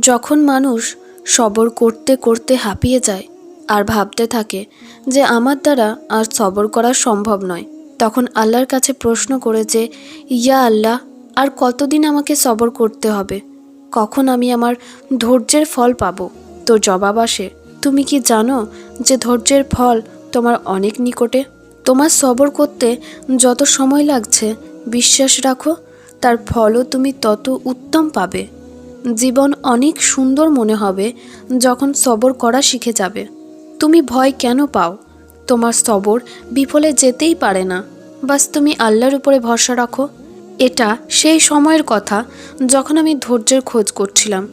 যখন মানুষ সবর করতে করতে হাঁপিয়ে যায় আর ভাবতে থাকে যে আমার দ্বারা আর সবর করা সম্ভব নয়, তখন আল্লাহর কাছে প্রশ্ন করে যে, ইয়া আল্লাহ, আর কতদিন আমাকে সবর করতে হবে? কখন আমি আমার ধৈর্যের ফল পাবো? তো জবাব আসে, তুমি কি জানো যে ধৈর্যের ফল তোমার অনেক নিকটে? তোমার সবর করতে যত সময় লাগছে, বিশ্বাস রাখো, তার ফলও তুমি তত উত্তম পাবে। জীবন অনেক সুন্দর মনে হবে যখন সবর করা শিখে যাবে। তুমি ভয় কেন পাও? তোমার সবর বিফলে যেতেই পারে না। বাস তুমি আল্লাহর উপরে ভরসা রাখো। এটা সেই সময়ের কথা যখন আমি ধৈর্যের খোঁজ করছিলাম।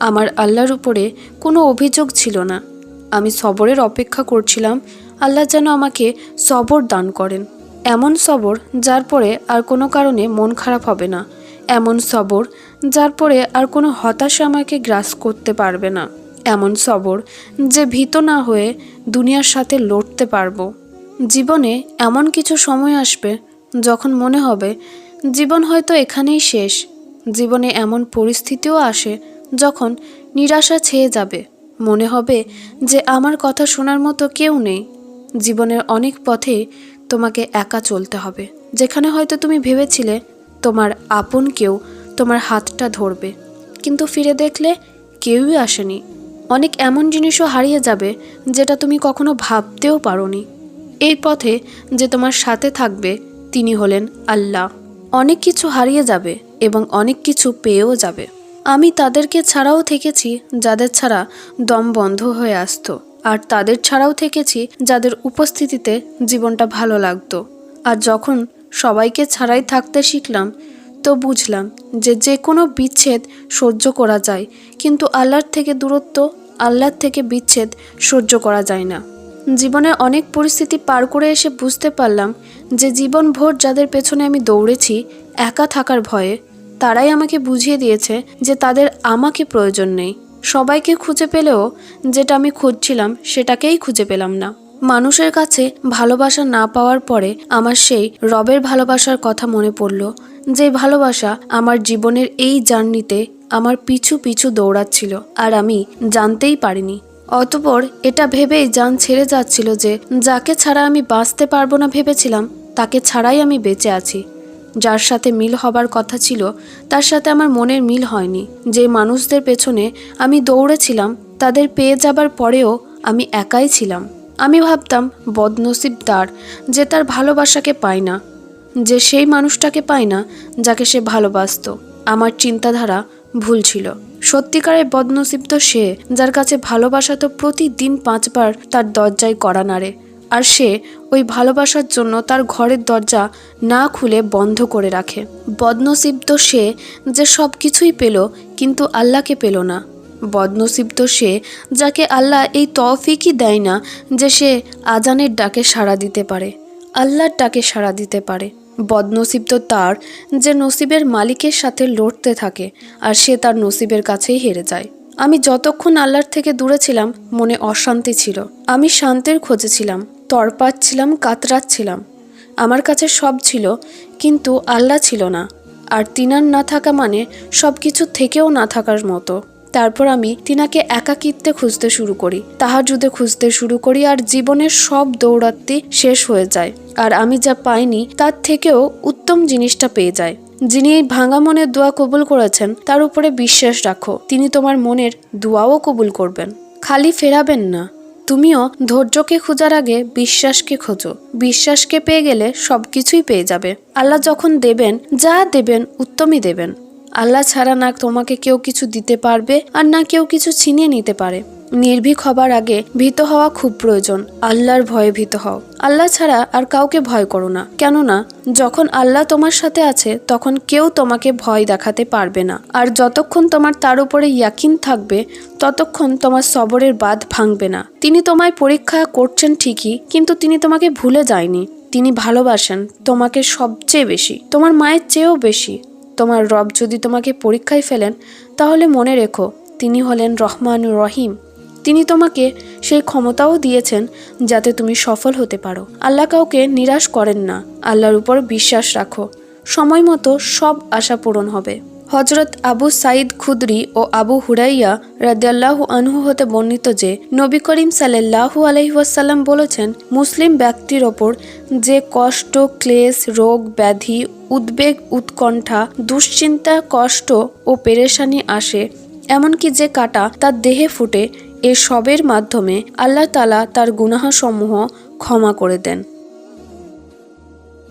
আমার আল্লাহর উপরে কোনো অভিযোগ ছিল না। আমি সবরের অপেক্ষা করছিলাম, আল্লাহ যেন আমাকে সবর দান করেন। এমন সবর যার পরে আর কোনো কারণে মন খারাপ হবে না। এমন সবর যার পরে আর কোনো হতাশা আমাকে গ্রাস করতে পারবে না। এমন সবর যে ভীত না হয়ে দুনিয়ার সাথে লড়তে পারব। জীবনে এমন কিছু সময় আসবে যখন মনে হবে, জীবন হয়তো এখানেই শেষ। জীবনে এমন পরিস্থিতিও আসে যখন নিরাশা ছেয়ে যাবে। মনে হবে যে আমার কথা শোনার মতো কেউ নেই। জীবনের অনেক পথে তোমাকে একা চলতে হবে, যেখানে হয়তো তুমি ভেবেছিলে তোমার আপন কেউ তোমার হাতটা ধরবে। কিন্তু ফিরে দেখলে কেউই আসেনি। অনেক এমন জিনিসও হারিয়ে যাবে যেটা তুমি কখনো ভাবতেও পারোনি। এই পথে যে তোমার সাথে থাকবে, তিনি হলেন আল্লাহ। অনেক কিছু হারিয়ে যাবে এবং অনেক কিছু পেয়েও যাবে। আমি তাদেরকে ছাড়াও থেকেছি যাদের ছাড়া দম বন্ধ হয়ে আসতো, আর তাদের ছাড়াও থেকেছি যাদের উপস্থিতিতে জীবনটা ভালো লাগতো। আর যখন সবাইকে ছাড়াই থাকতে শিখলাম তো বুঝলাম যে যে কোনো বিচ্ছেদ সহ্য করা যায়, কিন্তু আল্লাহর থেকে দূরত্ব, আল্লাহর থেকে বিচ্ছেদ সহ্য করা যায় না। জীবনে অনেক পরিস্থিতি পার করে এসে বুঝতে পারলাম যে জীবনভর যাদের পেছনে আমি দৌড়েছি, একা থাকার ভয়ে, তারাই আমাকে বুঝিয়ে দিয়েছে যে তাদের আমাকে প্রয়োজন নেই। সবাইকে খুঁজে পেলেও যেটা আমি খুঁজছিলাম, সেটাকেই খুঁজে পেলাম না। মানুষের কাছে ভালোবাসা না পাওয়ার পরে আমার সেই রবের ভালোবাসার কথা মনে পড়ল। যে ভালোবাসা আমার জীবনের এই জার্নিতে আমার পিছু পিছু দৌড়াচ্ছিল আর আমি জানতেই পারিনি। অতপর এটা ভেবেই যান ছেড়ে যাচ্ছিল যে যাকে ছাড়া আমি বাঁচতে পারব না ভেবেছিলাম, তাকে ছাড়াই আমি বেঁচে আছি। যার সাথে মিল হবার কথা ছিল, তার সাথে আমার মনের মিল হয়নি। যে মানুষদের পেছনে আমি দৌড়েছিলাম, তাদের পেয়ে যাবার পরেও আমি একাই ছিলাম। আমি ভাবতাম, বদনসিব তার, যে তার ভালোবাসাকে পায় না। যে সেই মানুষটাকে পায় না যাকে সে ভালোবাসতো। আমার চিন্তাধারা ভুল ছিল। সত্যিকারের বদনসিব তো সে, যার কাছে ভালোবাসা তো প্রতিদিন পাঁচবার তার দরজায় কড়া নাড়ে। আর সে ওই ভালোবাসার জন্য তার ঘরের দরজা না খুলে বন্ধ করে রাখে। বদনসিব তো সে যে সব কিছুই পেল, কিন্তু আল্লাহকে পেল না। বদনসিব তো সে যাকে আল্লাহ এই তৌফিকই দেয় না যে সে আজানের ডাকে সাড়া দিতে পারে। আল্লাহর ডাকে সাড়া দিতে পারে। বদনসিব তো তার যে নসিবের মালিকের সাথে লড়তে থাকে, আর সে তার নসিবের কাছেই হেরে যায়। আমি যতক্ষণ আল্লাহর থেকে দূরে ছিলাম, মনে অশান্তি ছিল। আমি শান্তির খোঁজে ছিলাম তরপাচ্ছিলাম কাতরাচ্ছিলাম আমার কাছে সব ছিল, কিন্তু আল্লাহ ছিল না। আর তিনার না থাকা মানে সব কিছু থেকেও না থাকার মতো। তারপর আমি তিনাকে একাকিত্বে খুঁজতে শুরু করি, তাহাজুদে খুঁজতে শুরু করি আর জীবনের সব দৌড়াত্তি শেষ হয়ে যায়। আর আমি যা পাইনি, তার থেকেও উত্তম জিনিসটা পেয়ে যায়। যিনি এই ভাঙা মনের দোয়া কবুল করেছেন, তার উপরে বিশ্বাস রাখো, তিনি তোমার মনের দোয়াও কবুল করবেন। খালি ফেরাবেন না। তুমিও ধৈর্যকে খোঁজার আগে বিশ্বাসকে খোঁজো। বিশ্বাসকে পেয়ে গেলে সব কিছুই পেয়ে যাবে। আল্লাহ যখন দেবেন, যা দেবেন, উত্তমই দেবেন। আল্লাহ ছাড়া না তোমাকে কেউ কিছু দিতে পারবে আর না কেউ কিছু ছিনিয়ে নিতে পারে। নির্ভীক হবার আগে ভীত হওয়া খুব প্রয়োজন। আল্লাহর ভয়ে ভীত হও। আল্লাহ ছাড়া আর কাউকে ভয় করো না। কেননা, যখন আল্লাহ তোমার সাথে আছে, তখন কেউ তোমাকে ভয় দেখাতে পারবে না। আর যতক্ষণ তোমার তার উপরে ইয়াকিন থাকবে, ততক্ষণ তোমার সবরের বাঁধ ভাঙবে না। তিনি তোমায় পরীক্ষা করছেন ঠিকই, কিন্তু তিনি তোমাকে ভুলে যায়নি। তিনি ভালোবাসেন তোমাকে সবচেয়ে বেশি। তোমার মায়ের চেয়েও বেশি। তোমার রব যদি তোমাকে পরীক্ষায় ফেলেন, তাহলে মনে রেখো, তিনি হলেন রহমান রহিম। তিনি তোমাকে সেই ক্ষমতাও দিয়েছেন যাতে তুমি সফল হতে পারো। আল্লাহ কাউকে নিরাশ করেন না। আল্লাহর উপর বিশ্বাস রাখো। সময় মতো সব আশা পূরণ হবে। হজরত আবু সাইদ খুদরি ও আবু হুরাইয়া রাদিয়াল্লাহু আনহু হতে বর্ণিত যে, নবী করিম সাল্লাল্লাহু আলহিহাসাল্লাম বলেছেন, মুসলিম ব্যক্তির ওপর যে কষ্ট, ক্লেশ, রোগ, ব্যাধি, উদ্বেগ, উৎকণ্ঠা, দুশ্চিন্তা, কষ্ট ও পেরেশানি আসে, এমনকি যে কাটা তার দেহে ফুটে, এ সবের মাধ্যমে আল্লাহ তালা তার গুনাহাসমূহ ক্ষমা করে দেন।